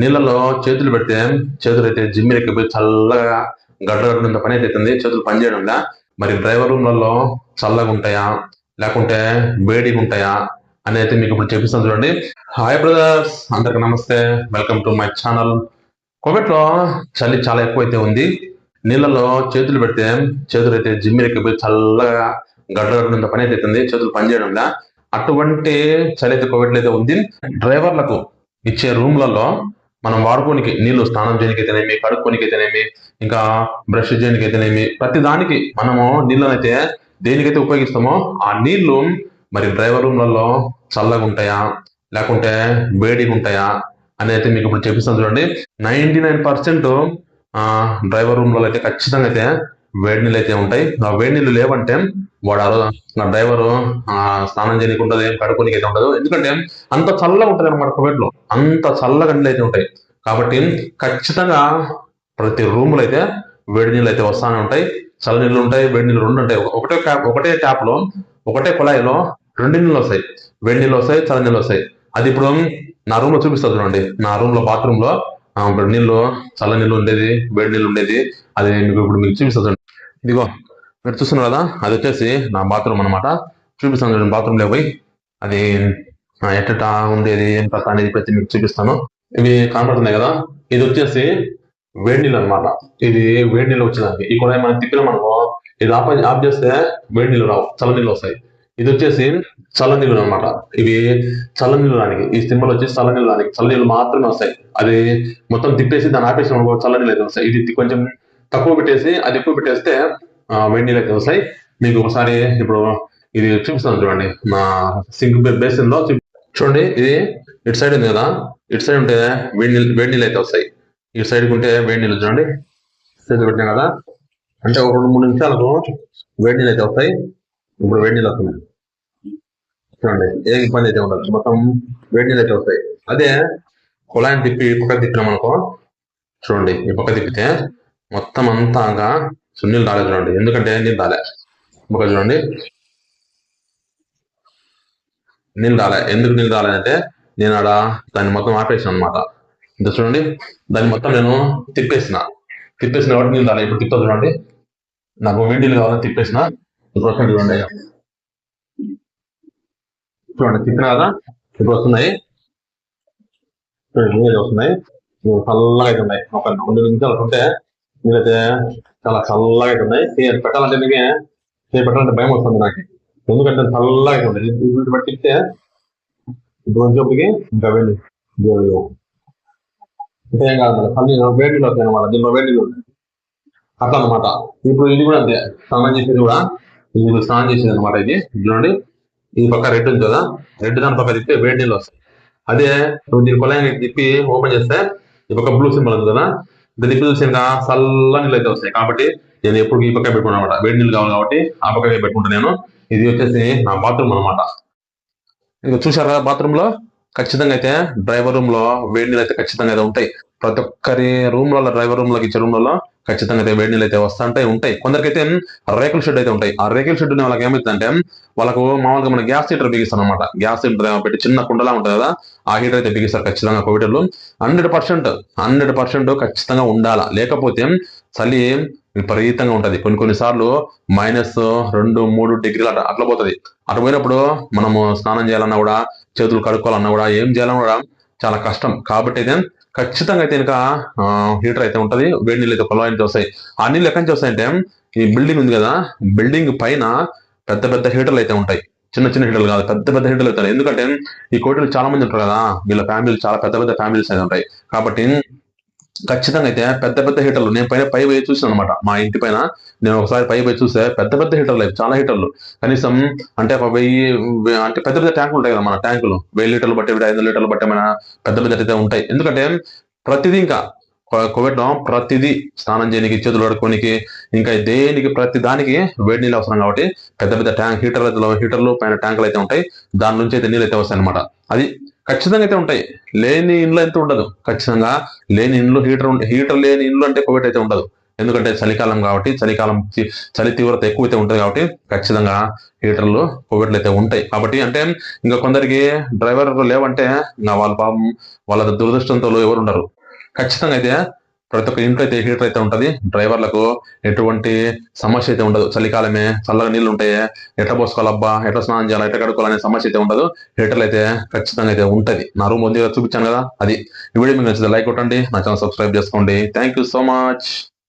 నీళ్ళలో చేతులు పెడితే చేతులు అయితే జిమ్ ఎక్కిపోయి చల్లగా గడ్డగడ్డంత పని అయితే అవుతుంది చేతులు పనిచేయడంలా మరి డ్రైవర్ రూమ్లలో చల్లగా ఉంటాయా? లేకుంటే వేడిగా ఉంటాయా? అని అయితే మీకు ఇప్పుడు చెప్పిస్తాను చూడండి. హాయ్ బ్రదర్స్ అందరికి నమస్తే. Welcome to my channel. కోవిడ్లో చలి చాలా ఎక్కువైతే ఉంది. నీళ్ళలో చేతులు పెడితే చేతులు అయితే జిమ్ ఎక్కిపోయి చల్లగా గడ్డగడ్డంత పని అయితే అవుతుంది చేతులు పనిచేయడంలా అటువంటి చలి అయితే కోవిడ్లో అయితే ఉంది. డ్రైవర్లకు ఇచ్చే రూమ్లలో మనం వాడుకోనికి నీళ్ళు స్నానం చేయడానికి అయితేనేమి కడుక్కోనికి అయితేనేమి ఇంకా బ్రష్ చేయడానికి అయితేనేమి ప్రతి దానికి మనము నీళ్ళని అయితే దేనికైతే ఉపయోగిస్తామో ఆ నీళ్ళు మరి డ్రైవర్ రూమ్లలో చల్లగా ఉంటాయా లేకుంటే వేడిగా ఉంటాయా అని అయితే మీకు ఇప్పుడు చెప్పిస్తాను చూడండి. నైన్టీ నైన్ పర్సెంట్ డ్రైవర్ రూమ్లలో అయితే ఖచ్చితంగా అయితే వేడి నీళ్ళు అయితే ఉంటాయి. ఆ వేడి నీళ్ళు లేవంటే వాడు ఆ రోజు నా డ్రైవరు స్నానం చేయడానికి ఉండదు ఏం అయితే ఉండదు. ఎందుకంటే అంత చల్లగా ఉంటుంది అనమాట కోవిడ్లో. అంత చల్లగా నీళ్ళు అయితే ఉంటాయి. కాబట్టి ఖచ్చితంగా ప్రతి రూమ్లో అయితే వేడి నీళ్ళు అయితే వస్తానే ఉంటాయి. చల్ల నీళ్ళు ఉంటాయి వేడి నీళ్ళు రెండు ఉంటాయి. ఒకటే ఒకటే ట్యాప్లో ఒకటే కుళాయిలో రెండు నీళ్ళు వస్తాయి. వేడి నీళ్ళు వస్తాయి చల్ల నీళ్ళు వస్తాయి. అది ఇప్పుడు నా రూమ్లో చూపిస్తా చూడండి. నా రూమ్లో నీళ్ళు చల్ల నీళ్ళు ఉండేది వేడి నీళ్ళు ఉండేది. అది మీకు ఇప్పుడు మీకు చూపిస్తా చూడండి. ఇదిగో మీరు చూస్తున్నారు కదా అది వచ్చేసి నా బాత్రూమ్ అన్నమాట. చూపిస్తాను చూడండి బాత్రూంలో పోయి అది ఎట్ట ఉండేది ఏం కథ అనేది ప్రతి మీకు చూపిస్తాను. ఇవి కనబడుతున్నాయి కదా ఇది వచ్చేసి వేడి నీళ్ళు అనమాట ఇది వేడి నీళ్ళు వచ్చేదానికి. ఈ కూడా మనం తిప్పినాం అనుకో ఇది ఆఫ్ ఆఫ్ చేస్తే వేడి నీళ్ళు రావు చల్ల నీళ్ళు వస్తాయి. ఇది వచ్చేసి చల్ల నీళ్ళు అనమాట ఇవి చల్ల నీళ్ళు రానికి ఈ సింబల్ వచ్చేసి చల్ల నీళ్ళు రానికి చల్ల నీళ్ళు మాత్రమే వస్తాయి. అది మొత్తం తిప్పేసి దాన్ని ఆపేసి అనుకో చల్ల నీళ్ళు అయితే వస్తాయి. ఇది కొంచెం తక్కువ పెట్టేసి అది ఎక్కువ పెట్టేస్తే వేడి నీళ్ళు అయితే వస్తాయి. మీకు ఒకసారి ఇప్పుడు ఇది చూపిస్తాను చూడండి. మా సింక్ బేసిన్లో చూపి- చూడండి ఇది ఇటు సైడ్ ఉంది కదా. ఇటు సైడ్ ఉంటే వేడి నీళ్ళు వేడి నీళ్ళు అయితే వస్తాయి. ఇటు సైడ్ ఉంటే వేడి నీళ్ళు చూడండి. సైడ్ పెట్టినా కదా. అంటే ఒక రెండు మూడు నిమిషాలకు వేడి నీళ్ళు అయితే వస్తాయి. ఇప్పుడు వేడి నీళ్ళు వస్తున్నాయి చూడండి ఏ ఇబ్బంది అయితే ఉండదు. మొత్తం వేడి నీళ్ళు అయితే వస్తాయి. అదే కుళాయిని తిప్పి పక్క తిప్పినాం అనుకో. చూడండి ఈ పక్క తిప్పితే మొత్తం అంతాగా సున్నీళ్ళు రాలేదు చూడండి. ఎందుకంటే నీళ్ళు రాలే ఒక చూడండి. నీళ్ళు రాలే ఎందుకు నీళ్ళు రాలేదంటే నేను ఆడ దాన్ని మొత్తం ఆపేసాను అనమాట ఇంత చూడండి. దాన్ని మొత్తం నేను తిప్పేసిన. తిప్పేసిన కాబట్టి నీళ్ళు రాలే ఇప్పుడు తిప్పా చూడండి. నాకు వేడిలు కావాలని తిప్పేసిన. ఇప్పుడు వస్తుంది చూడండి. చూడండి తిప్పిన కదా? ఇప్పుడు వస్తున్నాయి. చూడండి వస్తున్నాయి. చల్లగా అయితే ఉన్నాయి ఒక రెండు నిమిషాలు ఉంటే నీళ్ళైతే చాలా చల్లగా అయితే ఉన్నాయి చేయ- పెట్టాలంటే నీకే నేను పెట్టాలంటే భయం వస్తుంది నాకు. ఎందుకంటే చల్లగా అయితే ఉంది వీటి పట్టిస్తే తిప్పితే ఇప్పుడు వచ్చేప్పటికి ఇంకా వెళ్ళి అంటే ఏం కాదు చల్లి వేడి నీళ్ళు వస్తాయి అనమాట దీంట్లో వేడి నీళ్ళు ఉంటాయి. అట్లా అనమాట ఇప్పుడు ఇది కూడా అంతే. స్నానం చేసేది కూడా ఇది స్నానం చేసేది అనమాట ఇది. చూడండి ఈ పక్క రెడ్ ఉంది కదా. రెడ్ దాని పక్క తిప్పితే వేడి నీళ్ళు వస్తాయి. అదే నువ్వు దీని కొలాయి తిప్పి ఓపెన్ చేస్తే ఈ పక్క బ్లూ సింబల్ ఉంది కదా. ఇది తిప్పి చల్లని చల్ల నీళ్ళు అయితే వస్తాయి. కాబట్టి నేను ఎప్పుడు ఈ పక్క పెట్టుకున్నాను అనమాట. వేడి నీళ్ళు కావాలి కాబట్టి ఆ పక్క పెట్టుకుంటాను నేను. ఇది వచ్చేసి నా బాత్రూమ్ అనమాట ఇంకా చూసారా బాత్రూమ్లో? ఖచ్చితంగా అయితే డ్రైవర్ రూమ్లో వేడి నీళ్ళు అయితే ఖచ్చితంగా అయితే ఉంటాయి. ప్రతి ఒక్కరి రూమ్లో డ్రైవర్ రూమ్లోకి ఇచ్చే రూమ్లలో ఖచ్చితంగా అయితే వేడి నీళ్ళు అయితే వస్తుంటాయి ఉంటాయి. కొందరికైతే రేకుల షెడ్ అయితే ఉంటాయి. ఆ రేకుల షెడ్ వాళ్ళకి ఏమైతుందంటే వాళ్ళకు మామూలుగా మన గ్యాస్ హీటర్ బిగిస్తాను అనమాట గ్యాస్ హీటర్ పెట్టి చిన్న కుండలా ఉంటుంది కదా ఆ హీటర్ అయితే బిగిస్తారు ఖచ్చితంగా కోవిడ్లో. హండ్రెడ్ పర్సెంట్ హండ్రెడ్ పర్సెంట్ ఖచ్చితంగా ఉండాలా. లేకపోతే చలి విపరీతంగా ఉంటది. కొన్ని కొన్ని సార్లు మైనస్ రెండు మూడు డిగ్రీలు అట్లా అట్లా పోతుంది. అట్లా పోయినప్పుడు మనము స్నానం చేయాలన్నా కూడా చేతులు కడుక్కోవాలన్నా కూడా ఏం చేయాలన్నా కూడా చాలా కష్టం. కాబట్టి అయితే ఖచ్చితంగా అయితే ఇంకా హీటర్ అయితే ఉంటది. వేడి నీళ్ళు అయితే కొలవా వస్తాయి ఆ నీళ్ళు ఎక్కడి నుంచి వస్తాయంటే ఈ బిల్డింగ్ ఉంది కదా బిల్డింగ్ పైన పెద్ద పెద్ద హీటర్లు అయితే ఉంటాయి. చిన్న చిన్న హీటర్లు కాదు పెద్ద పెద్ద హీటర్లు అవుతాయి ఎందుకంటే ఈ కోటలు చాలా మంది ఉంటారు కదా వీళ్ళ ఫ్యామిలీలు చాలా పెద్ద పెద్ద ఫ్యామిలీస్ అయితే ఉంటాయి. కాబట్టి ఖచ్చితంగా అయితే పెద్ద పెద్ద హీటర్లు. నేను పైన పై పోయి చూసాను అనమాట మా ఇంటి పైన నేను ఒకసారి పై పోయి చూస్తే పెద్ద పెద్ద హీటర్లు అవి చాలా హీటర్లు. కనీసం అంటే ఒక వెయ్యి అంటే పెద్ద పెద్ద ట్యాంకులు ఉంటాయి కదా మన ట్యాంకులు. వెయ్యి లీటర్లు బట్టి ఐదు లీటర్లు బట్టి మన పెద్ద పెద్ద అయితే ఉంటాయి. ఎందుకంటే ప్రతిదీ ఇంకా కోవిడ్ ప్రతిదీ స్నానం చేయడానికి చేతులు పడుకోనికి ఇంకా దేనికి ప్రతి దానికి వేడి నీళ్ళు అవసరం కాబట్టి పెద్ద పెద్ద ట్యాంక్ హీటర్లు హీటర్లు పైన ట్యాంకులు అయితే ఉంటాయి. దాని నుంచి అయితే నీళ్ళు అయితే వస్తాయి అనమాట అది ఖచ్చితంగా అయితే ఉంటాయి. లేని ఇండ్లు అయితే ఉండదు. ఖచ్చితంగా లేని ఇండ్లు హీటర్ హీటర్ లేని ఇండ్లు అంటే కోవిడ్ అయితే ఉండదు. ఎందుకంటే చలికాలం కాబట్టి చలికాలం చలి తీవ్రత ఎక్కువ అయితే ఉంటుంది కాబట్టి ఖచ్చితంగా హీటర్లు కోవిడ్లు అయితే ఉంటాయి. కాబట్టి అంటే ఇంకా కొందరికి డ్రైవర్ లేవంటే ఇంకా వాళ్ళ పాపం వాళ్ళ దురదృష్టంతో ఎవరు ఉండరు. ఖచ్చితంగా అయితే ప్రతి ఒక్క ఇంట్లో అయితే హీటర్ అయితే ఉంటది. డ్రైవర్లకు ఎటువంటి సమస్య అయితే ఉండదు. చలికాలమే చల్లగా నీళ్ళు ఉంటాయి ఎట్లా పోసుకోవాలబ్బా? ఎట్లా స్నానం చేయాలి? ఎట్లా కడుక్కోవాలనే సమస్య అయితే ఉండదు. హీటర్లు అయితే ఖచ్చితంగా అయితే ఉంటది. నా రూమ్ ఉంది చూపించాను కదా అది. ఈ వీడియో మీకు నచ్చితే లైక్ కొట్టండి. నా ఛానల్ సబ్స్క్రైబ్ చేసుకోండి. Thank you so much.